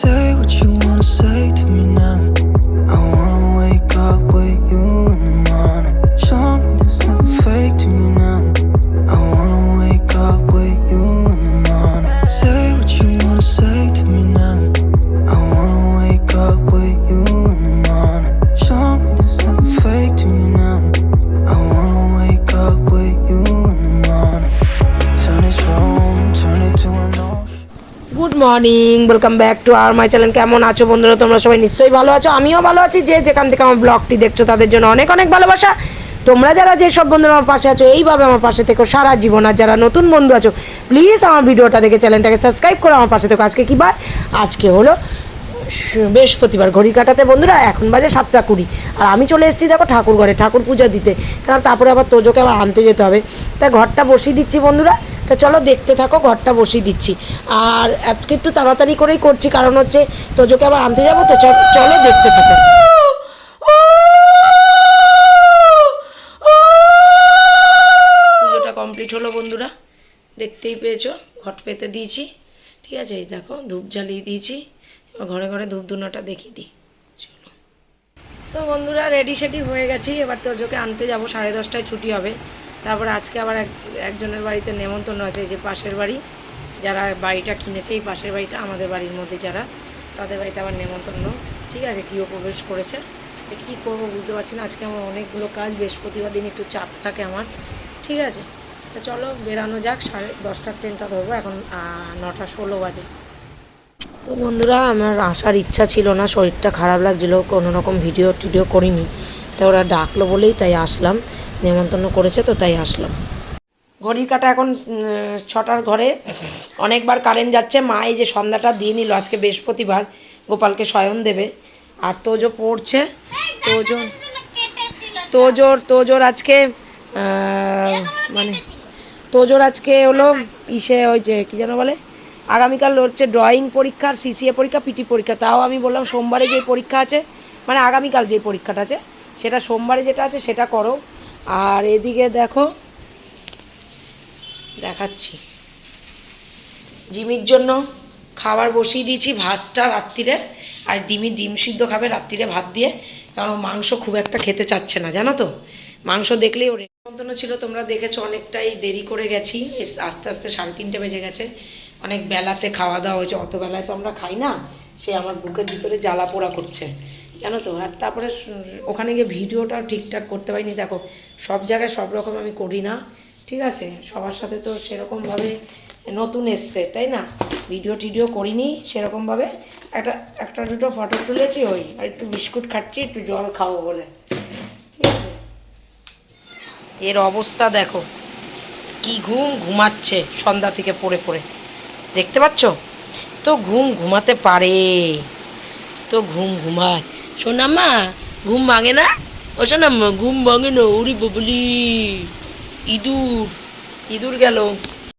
在我心中。মর্নিং welcome back to R my channel কেমন আছো বন্ধুরা? তোমরা সবাই নিশ্চয়ই ভালো আছো। আমিও ভালো আছি যে যেখান থেকে আমার ব্লগটি দেখছ, তাদের জন্য অনেক অনেক ভালোবাসা। তোমরা যারা যেসব বন্ধুরা আমার পাশে আছো, এইভাবে আমার পাশে থেকো সারা জীবন। আর যারা নতুন বন্ধু আছো প্লিজ আমার ভিডিওটা দেখে চ্যানেলটাকে সাবস্ক্রাইব করো আমার পাশে থেকো। আজকে কী বার? আজকে হলো বৃহস্পতিবার, ঘড়ি কাটাতে বন্ধুরা, এখন বাজে সাতটা কুড়ি। আর আমি চলে এসেছি দেখো ঠাকুর ঘরে, ঠাকুর পূজা দিতে। কারণ তারপরে আবার তোজোকে আবার আনতে যেতে হবে। তাই ঘরটা বসিয়ে দিচ্ছি বন্ধুরা। তা চলো দেখতে থাকো, ঘরটা বসিয়ে দিচ্ছি। আর আজকে একটু তাড়াতাড়ি করেই করছি, কারণ হচ্ছে তোজোকে আবার আনতে যাব, তো চলো দেখতে থাকো। পুজোটা কমপ্লিট হলো বন্ধুরা, দেখতেই পেয়েছ, ঘট পেতে দিয়েছি। ঠিক আছে, এই দেখো, ধূপ জ্বালিয়ে দিয়েছি, এবার ঘরে ঘরে ধূপ ধুনোটা দেখিয়ে দিই। চলো। তো বন্ধুরা রেডি সেডি হয়ে গেছি, এবার তোজোকে আনতে যাব, সাড়ে দশটায় ছুটি হবে। তারপরে আজকে আবার এক, একজনের বাড়িতে নেমন্তন্ন আছে, এই যে পাশের বাড়ি। যারা বাড়িটা কিনেছে, এই পাশের বাড়িটা আমাদের বাড়ির মধ্যে যারা, তাদের বাড়িতে আবার নেমন্তন্ন। ঠিক আছে গৃহপ্রবেশ করেছে। কী করব বুঝতে পারছি না, আজকে আমার অনেকগুলো কাজ, বৃহস্পতিবার দিন একটু চাপ থাকে আমার। ঠিক আছে, তো চলো বেরানো যাক, সাড়ে দশটার ট্রেনটা ধরবো, এখন নটা ষোলো বাজে। তো বন্ধুরা, আমার আসার ইচ্ছা ছিল না, শরীরটা খারাপ লাগছিল, কোনো রকম ভিডিও টিডিও করিনি। তাই ওরা ডাকলো বলেই তাই আসলাম। নেমন্তন্ন করেছে তো তাই আসলাম। ঘড়ির কাটা এখন ছটার ঘরে। অনেকবার কারেন্ট যাচ্ছে। মা এই যে সন্ধ্যাটা দিয়ে নিল, আজকে বৃহস্পতিবার। গোপালকে শয়ন দেবে। আর তোজো পড়ছে। তোজো, তোজোর তোজোর আজকে মানে তোজোর আজকে হলো ইসে ওই যে, কী যেন বলে? আগামীকাল হচ্ছে ড্রয়িং পরীক্ষা আর সিসিএ পরীক্ষা, পিটি পরীক্ষা। তাও আমি বললাম সোমবারে যে পরীক্ষা আছে মানে আগামীকাল যে পরীক্ষাটা আছে সেটা সোমবারে যেটা আছে সেটা করো। আর এদিকে দেখো, দেখাচ্ছি। জিমির জন্য খাবার বসিয়ে দিয়েছি ভাতটা রাত্রিরে, আর ডিমি ডিম সিদ্ধ খাবে রাত্রিরে ভাত দিয়ে, কারণ মাংস খুব একটা খেতে চাচ্ছে না, জানো তো? মাংস দেখলেই ওরে নিমন্ত্রণ ছিল, তোমরা দেখেছ অনেকটাই দেরি করে গেছি আস্তে আস্তে সাড়ে তিনটে বেজে গেছে। অনেক বেলাতে খাওয়া দাওয়া হয়েছে, অত বেলায় তো আমরা খাই না, সে আমার বুকের ভিতরে জ্বালা পোড়া করছে। জানো তো? আর তারপরে ওখানে গিয়ে ভিডিওটা ঠিকঠাক করতে পারিনি। দেখো, সব জায়গায় সব রকম আমি করি না, ঠিক আছে? সবার সাথে তো সেরকমভাবে নতুন এসছে, তাই না? ভিডিও টিডিও করিনি সেরকমভাবে। একটা একটা দুটো ফটো তুলেছি ওই, আর একটু বিস্কুট খাচ্ছি, একটু জল খাব বলে। ঠিক আছে? এর অবস্থা দেখো, কি ঘুম ঘুমাচ্ছে সন্ধ্যা থেকে পড়ে পড়ে। দেখতে পাচ্ছ? তো ঘুম ঘুমাতে পারে, তো ঘুম ঘুমায়। সোনাম্মা ঘুম ভাঙে না ও সোনাম্মা ঘুম ভাঙে না উড়ি বাবলি ইঁদুর ইঁদুর গেল